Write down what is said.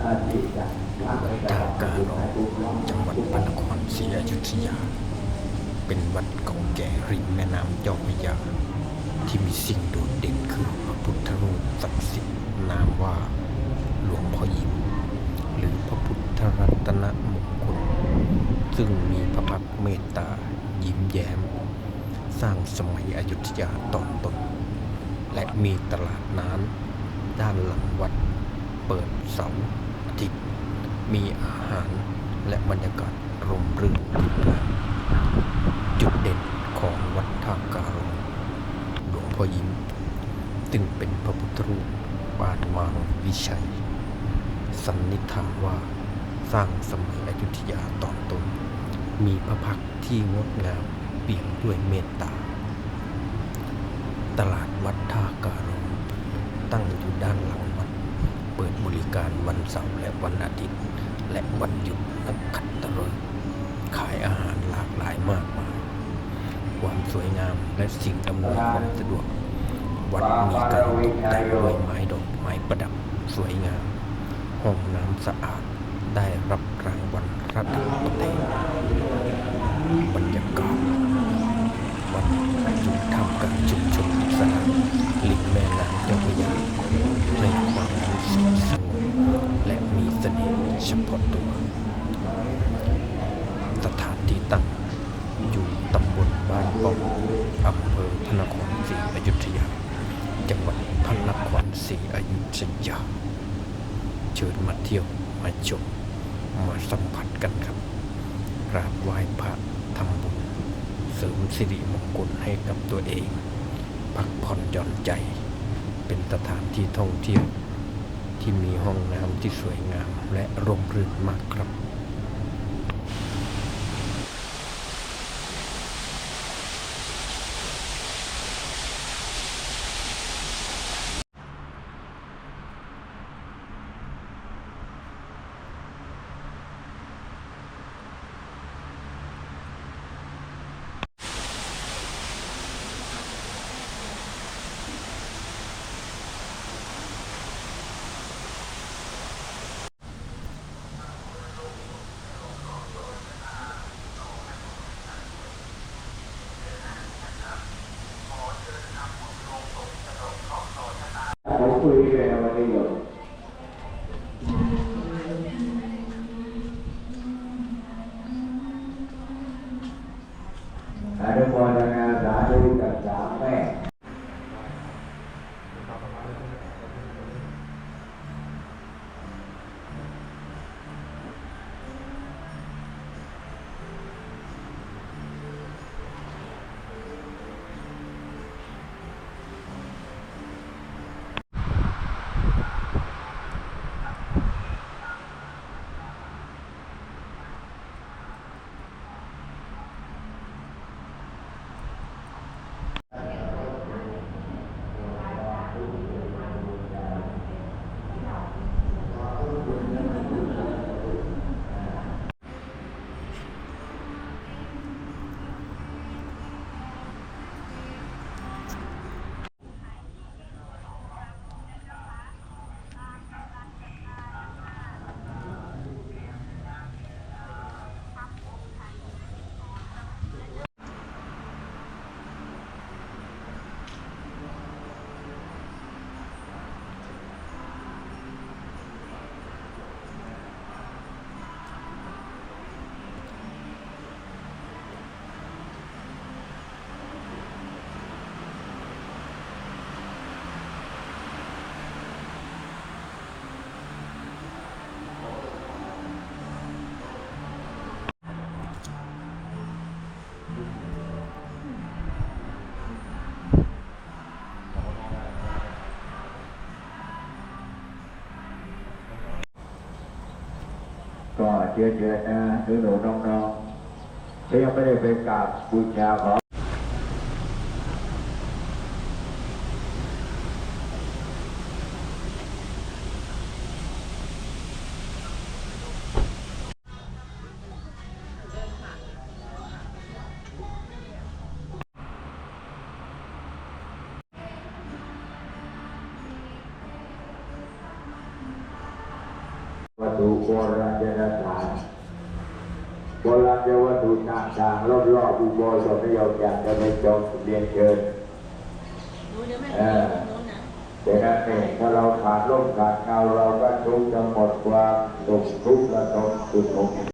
ทางการหลวงจังหวัดพระนครศรีอยุธยา เป็นวัดเก่าแก่ริมแม่น้ำเจ้าพระยา ที่มีสิ่งโดดเด่นคือพระพุทธรูปศักดิ์สิทธิ์นามว่าหลวงพ่อยิ้มหรือพระพุทธรัตนมงคล ซึ่งมีพระพักตร์เมตตายิ้มแย้ม สร้างสมัยอยุธยาตอนต้นและมีตลาดน้ำด้านหลังวัด เปิดเสาร์อาทิตย์มีอาหารและบรรยากาศร่มรื่นจุดเด่นของวัดท่าการงหลวงพ่อยิ้มจึงเป็นพระพุทธรูปปานมารวิชัย สันนิษฐานว่าสร้างสมัยอยุธยาตอนต้นมีพระพักที่งดงามเปี่ยมด้วยเมตตา ตลาดวัดท่าการงตั้งอยู่ด้านหลัง เปิดบริการวันเสาร์และวันอาทิตย์ และวันหยุดนักขัตฤกษ์ขายอาหารหลากหลายมากมาย ความสวยงามและสิ่งอำนวยความสะดวก วัดมีการตกแต่งด้วยไม้ดอกไม้ประดับสวยงาม ห้องน้ำสะอาดได้รับรางวัลระดับประเทศ เฉพาะตัว สถานที่ตั้งอยู่ตำบลบ้านป้อมอำเภอพระนครศรีอยุธยา จังหวัดพระนครศรีอยุธยา เชิญมาเที่ยวมาชมมาสัมผัสกันครับกราบไหว้พระทำบุญ เสริมสิริมงคลให้กับตัวเอง พักผ่อนหย่อนใจ เป็นสถานที่ท่องเที่ยว ที่มีห้องน้ำที่สวยงามและร่มรื่นมากครับ ผมคุยกันวั ก็เชิญเชิญนะหนูหนูน้องๆที่ยังไม่ได้ไปกราบบูชาขอ ถุโบราณสถานโบราณวัตถุต่างๆรอบๆอุโบสถนิยมอยากจะไปชมเรียนเชิญเออดังนั้นเองถ้าเราขาดร่มขาดเงาเราก็ทุกข์จะหมดความสุขทุกข์ระทมสุดทุกข์